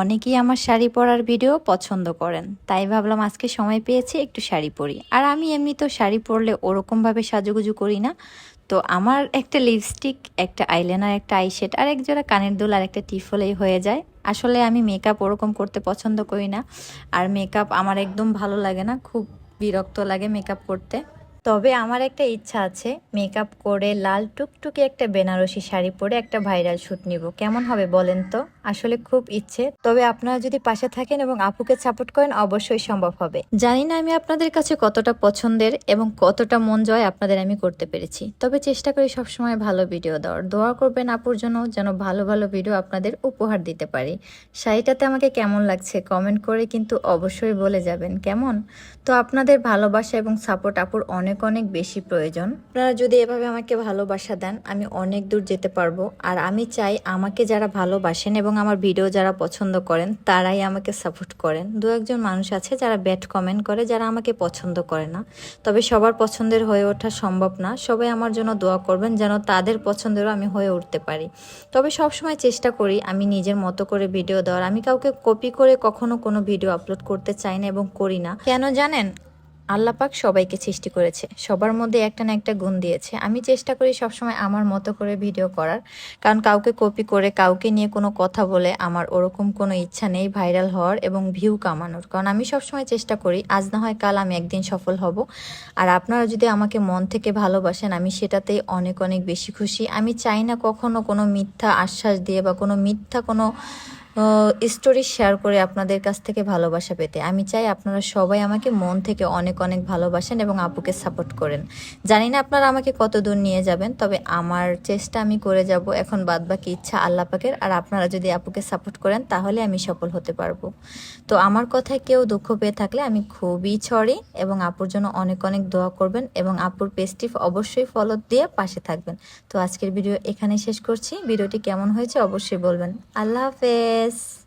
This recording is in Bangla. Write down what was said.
অনেকেই আমার শাড়ি পরার ভিডিও পছন্দ করেন। তাই ভাবলাম আজকে সময় পেয়েছি একটু শাড়ি পরি। আর আমি এমনি তো শাড়ি পরলে ওরকমভাবে সাজুগুজু করি না। তো আমার একটা লিপস্টিক একটা আইলাইনার একটা আইশেড আর এক জোড়া কানের দুল, আর একটা টিপ হলেই হয়ে যায়। আসলে আমি মেকআপ ওরকম করতে পছন্দ করি না। আর মেকআপ আমার একদম ভালো লাগে না, খুব বিরক্ত লাগে মেকআপ করতে। তবে আমার একটা ইচ্ছা আছে। মেকআপ করে লাল টুকটুকে একটা বেনারসি শাড়ি পরে একটা ভাইরাল শ্যুট নিব। কেমন হবে বলেন তো? আসলে খুব ইচ্ছে। তবে আপনারা যদি পাশে থাকেন এবং আপুকে সাপোর্ট করেন, অবশ্যই সম্ভব হবে। জানি না আমি আপনাদের কাছে কতটা পছন্দের এবং কতটা মন জয় আপনাদের আমি করতে পেরেছি। তবে চেষ্টা করি সবসময় ভালো ভিডিও দেওয়ার। দোয়া করবেন আপুর জন্য যেন ভালো ভালো ভিডিও আপনাদের উপহার দিতে পারি। শাড়িটাতে আমাকে কেমন লাগছে কমেন্ট করে কিন্তু অবশ্যই বলে যাবেন। কেমন? তো আপনাদের ভালোবাসা এবং সাপোর্ট আপুর অনেক অনেক অনেক বেশি প্রয়োজন। আপনারা যদি এভাবে আমাকে ভালোবাসা দেন, আমি অনেক দূর যেতে পারব। আর আমি চাই আমাকে যারা ভালোবাসেন এবং আমার ভিডিও যারা পছন্দ করেন, তারাই আমাকে সাপোর্ট করেন। দু একজন মানুষ আছে যারা ব্যাড কমেন্ট করে, যারা আমাকে পছন্দ করে না। তবে সবার পছন্দের হয়ে ওঠা সম্ভব না। সবাই আমার জন্য দোয়া করবেন যেন তাদের পছন্দেরও আমি হয়ে উঠতে পারি। তবে সবসময় চেষ্টা করি আমি নিজের মতো করে ভিডিও দেওয়ার। আমি কাউকে কপি করে কখনো কোনো ভিডিও আপলোড করতে চাই না এবং করি না। কেন জানেন? আল্লাপাক সবাইকে সৃষ্টি করেছে। সবার মধ্যে একটা না একটা গুণ দিয়েছে। আমি চেষ্টা করি সবসময় আমার মতো করে ভিডিও করার। কারণ কাউকে কপি করে, কাউকে নিয়ে কোনো কথা বলে আমার ওরকম কোনো ইচ্ছা নেই ভাইরাল হওয়ার এবং ভিউ কামানোর। কারণ আমি সবসময় চেষ্টা করি, আজ না হয় কাল আমি একদিন সফল হব। আর আপনারা যদি আমাকে মন থেকে ভালোবাসেন, আমি সেটাতেই অনেক অনেক বেশি খুশি। আমি চাই না কখনো কোনো মিথ্যা আশ্বাস দিয়ে বা কোনো মিথ্যা কোনো স্টোরি শেয়ার করে আপনাদের কাছ থেকে ভালোবাসা পেতে। আমি চাই আপনারা সবাই আমাকে মন থেকে অনেক অনেক ভালোবাসেন এবং আপুকে সাপোর্ট করেন। জানি না আপনারা আমাকে কত দূর নিয়ে যাবেন, তবে আমার চেষ্টা আমি করে যাব। এখন বাদ বাকি ইচ্ছা আল্লাহ পাকের, আর আপনারা যদি আপুকে সাপোর্ট করেন, তাহলে আমি সফল হতে পারব। তো আমার কথায় কেউ দুঃখ পেয়ে থাকলে আমি খুবই ছড়ি এবং আপুর জন্য অনেক অনেক দোয়া করবেন এবং আপুর পেস্টিভ অবশ্যই ফলো দিয়ে পাশে থাকবেন। তো আজকের ভিডিও এখানে শেষ করছি। ভিডিওটি কেমন হয়েছে অবশ্যই বলবেন। আল্লাহ হাফেজ। Yes.